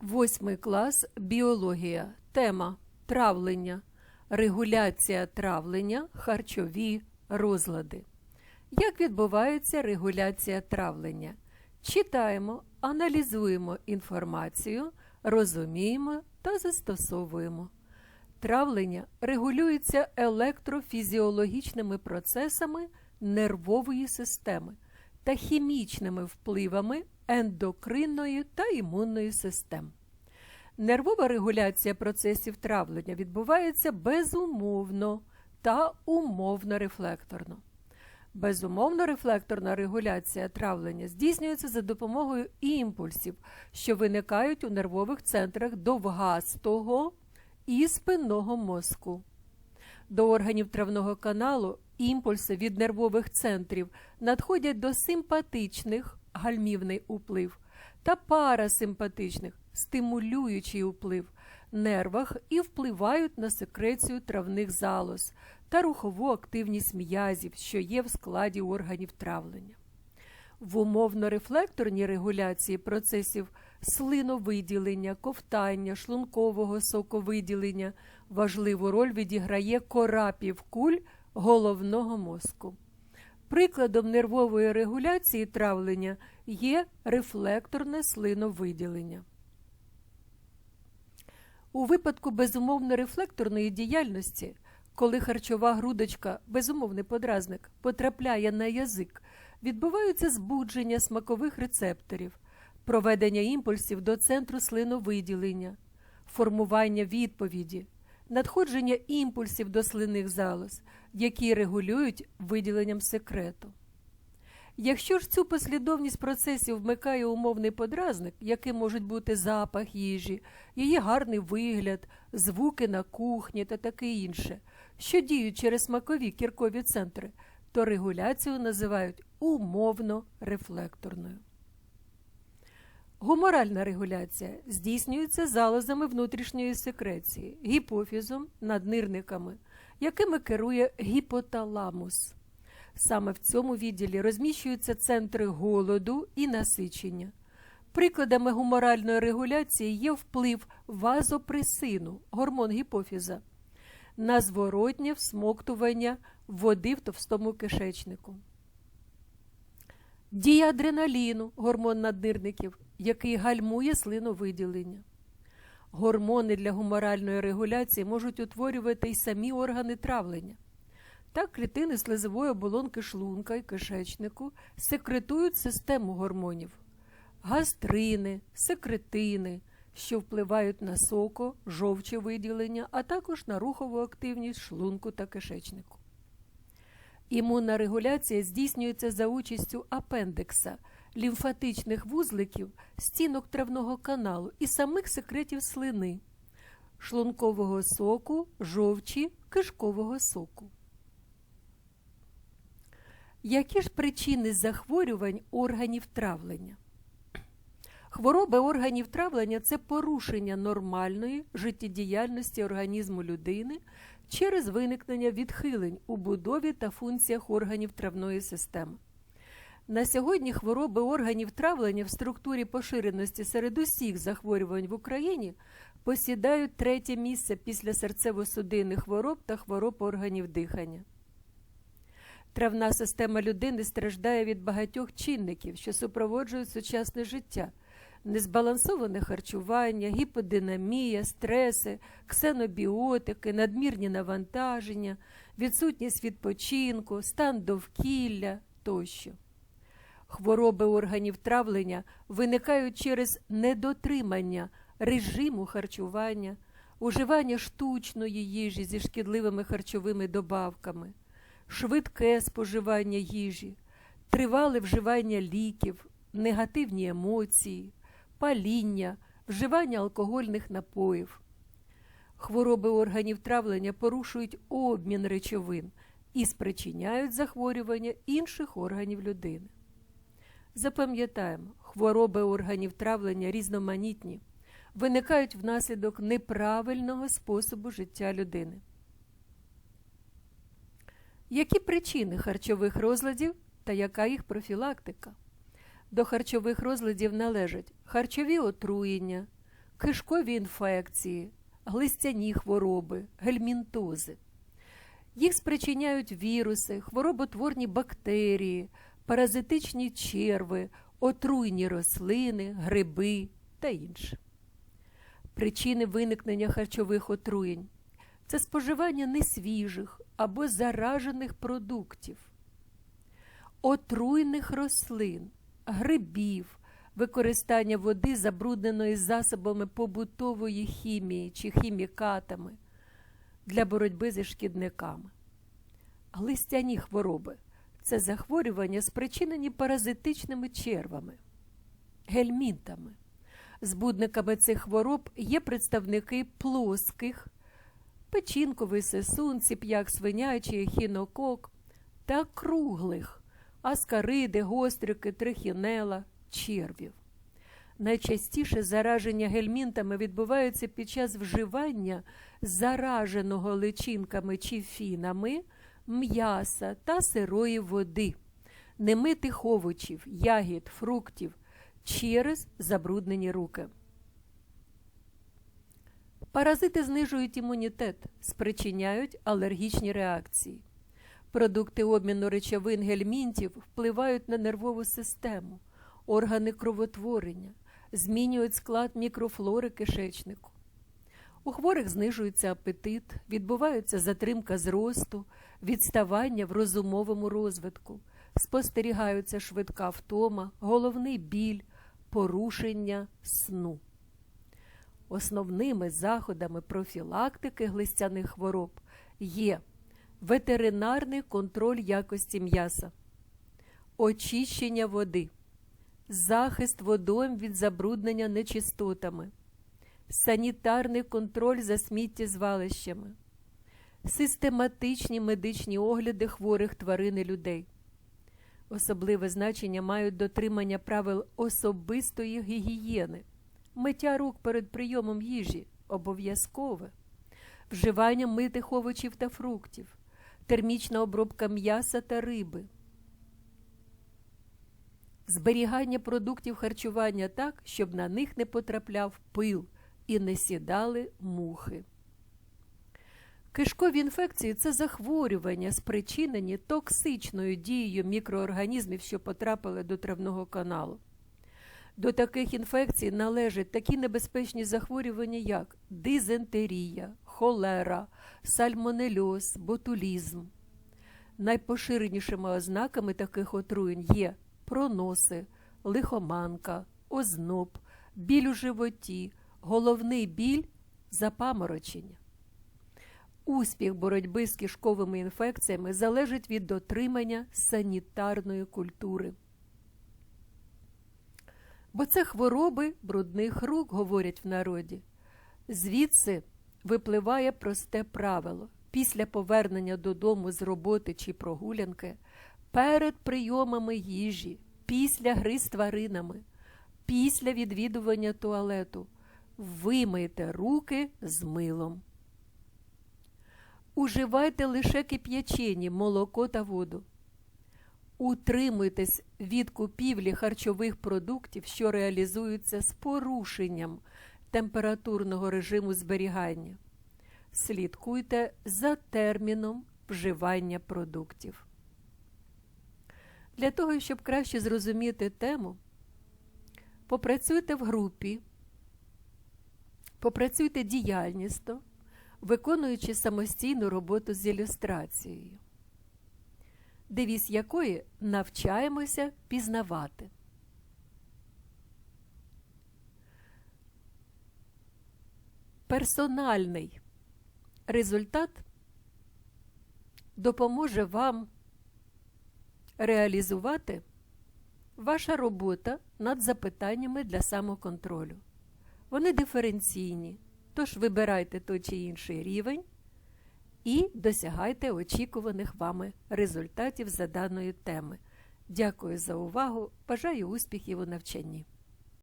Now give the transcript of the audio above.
Восьмий клас біологія. Тема травлення, регуляція травлення, харчові розлади. Як відбувається регуляція травлення? Читаємо, аналізуємо інформацію, розуміємо та застосовуємо. Травлення регулюється електрофізіологічними процесами нервової системи та хімічними впливами ендокринної та імунної систем. Нервова регуляція процесів травлення відбувається безумовно та умовно рефлекторно. Безумовно рефлекторна регуляція травлення здійснюється за допомогою імпульсів, що виникають у нервових центрах довгастого і спинного мозку. До органів травного каналу імпульси від нервових центрів надходять до симпатичних гальмівний уплив та парасимпатичних стимулюючий уплив нервах і впливають на секрецію травних залоз та рухову активність м'язів, що є в складі органів травлення. В умовно-рефлекторній регуляції процесів слиновиділення, ковтання, шлункового соковиділення важливу роль відіграє кора півкуль головного мозку. Прикладом нервової регуляції травлення є рефлекторне слиновиділення. У випадку безумовно рефлекторної діяльності, коли харчова грудочка, безумовний подразник, потрапляє на язик, відбуваються збудження смакових рецепторів, проведення імпульсів до центру слиновиділення, формування відповіді, надходження імпульсів до слинних залоз, які регулюють виділенням секрету. Якщо ж цю послідовність процесів вмикає умовний подразник, яким можуть бути запах їжі, її гарний вигляд, звуки на кухні та таке інше, що діють через смакові кіркові центри, то регуляцію називають умовно рефлекторною. Гуморальна регуляція здійснюється залозами внутрішньої секреції, гіпофізом, наднирниками, якими керує гіпоталамус. Саме в цьому відділі розміщуються центри голоду і насичення. Прикладами гуморальної регуляції є вплив вазопресину, гормон гіпофіза, на зворотнє всмоктування води в товстому кишечнику. Дія адреналіну, гормон наднирників, який гальмує слиновиділення. Гормони для гуморальної регуляції можуть утворювати й самі органи травлення. Так, клітини слизової оболонки шлунка і кишечнику секретують систему гормонів, гастрини, секретини, що впливають на соко, жовче виділення, а також на рухову активність шлунку та кишечнику. Імунна регуляція здійснюється за участю апендекса, лімфатичних вузликів, стінок травного каналу і самих секретів слини, шлункового соку, жовчі, кишкового соку. Які ж причини захворювань органів травлення? Хвороби органів травлення це порушення нормальної життєдіяльності організму людини через виникнення відхилень у будові та функціях органів травної системи. На сьогодні хвороби органів травлення в структурі поширеності серед усіх захворювань в Україні посідають третє місце після серцево-судинних хвороб та хвороб органів дихання. Травна система людини страждає від багатьох чинників, що супроводжують сучасне життя, незбалансоване харчування, гіподинамія, стреси, ксенобіотики, надмірні навантаження, відсутність відпочинку, стан довкілля тощо. Хвороби органів травлення виникають через недотримання режиму харчування, уживання штучної їжі зі шкідливими харчовими добавками швидке споживання їжі, тривале вживання ліків, негативні емоції, паління, вживання алкогольних напоїв. Хвороби органів травлення порушують обмін речовин і спричиняють захворювання інших органів людини. Запам'ятаємо, хвороби органів травлення різноманітні, виникають внаслідок неправильного способу життя людини. Які причини харчових розладів та яка їх профілактика? До харчових розладів належать харчові отруєння, кишкові інфекції, глистяні хвороби, гельмінтози. Їх спричиняють віруси, хвороботворні бактерії, паразитичні черви, отруйні рослини, гриби та інше. Причини виникнення харчових отруєнь це споживання несвіжих або заражених продуктів, отруйних рослин, грибів, використання води, забрудненої засобами побутової хімії чи хімікатами для боротьби зі шкідниками. Глистяні хвороби це захворювання, спричинені паразитичними червами, гельмінтами. Збудниками цих хвороб є представники плоских, печінковий сисун, ціп'як свинячий, хінокок та круглих аскариди, гострики, трихінела, червів. Найчастіше зараження гельмінтами відбуваються під час вживання зараженого личинками чи фінами, м'яса та сирої води, немитих овочів, ягід, фруктів через забруднені руки. Паразити знижують імунітет, спричиняють алергічні реакції. Продукти обміну речовин гельмінтів впливають на нервову систему, органи кровотворення, змінюють склад мікрофлори кишечнику. У хворих знижується апетит, відбувається затримка зросту, відставання в розумовому розвитку, спостерігаються швидка втома, головний біль, порушення сну. Основними заходами профілактики глистяних хвороб є ветеринарний контроль якості м'яса, очищення води, захист водойм від забруднення нечистотами, санітарний контроль за сміттєзвалищами, систематичні медичні огляди хворих тварин і людей. Особливе значення мають дотримання правил особистої гігієни, миття рук перед прийомом їжі обов'язкове, вживання митих овочів та фруктів, термічна обробка м'яса та риби, зберігання продуктів харчування так, щоб на них не потрапляв пил і не сідали мухи. Кишкові інфекції це захворювання, спричинені токсичною дією мікроорганізмів, що потрапили до травного каналу. До таких інфекцій належать такі небезпечні захворювання, як дизентерія, холера, сальмонельоз, ботулізм. Найпоширенішими ознаками таких отруєнь є проноси, лихоманка, озноб, біль у животі, головний біль, запаморочення. Успіх боротьби з кишковими інфекціями залежить від дотримання санітарної культури. Бо це хвороби брудних рук, говорять в народі. Звідси випливає просте правило після повернення додому з роботи чи прогулянки, перед прийомами їжі, після гри з тваринами, після відвідування туалету вимийте руки з милом. Уживайте лише кип'ячені, молоко та воду. Утримуйтесь від купівлі харчових продуктів, що реалізуються з порушенням температурного режиму зберігання. Слідкуйте за терміном вживання продуктів. Для того, щоб краще зрозуміти тему, попрацюйте в групі, попрацюйте діяльнісно, виконуючи самостійну роботу з ілюстрацією, девіз якої навчаємося пізнавати. Персональний результат допоможе вам реалізувати ваша робота над запитаннями для самоконтролю. Вони диференційні, тож вибирайте той чи інший рівень і досягайте очікуваних вами результатів за даної теми. Дякую за увагу! Бажаю успіхів у навчанні!